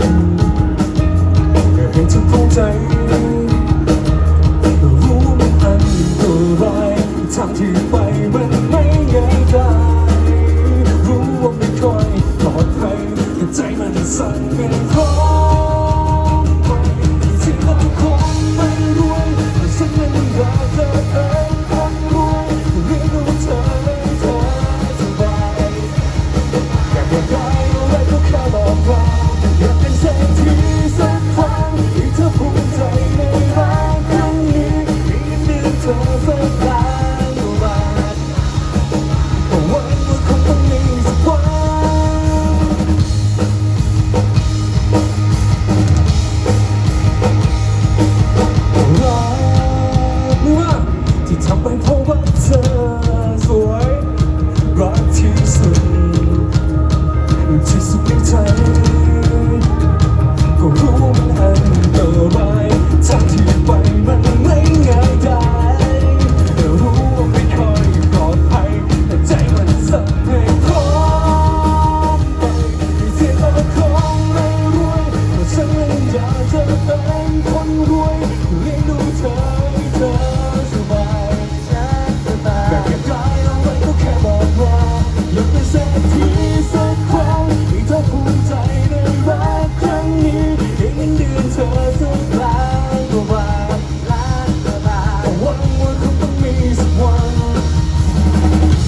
กันเเห็นฉันภูมิใจ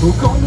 We'll go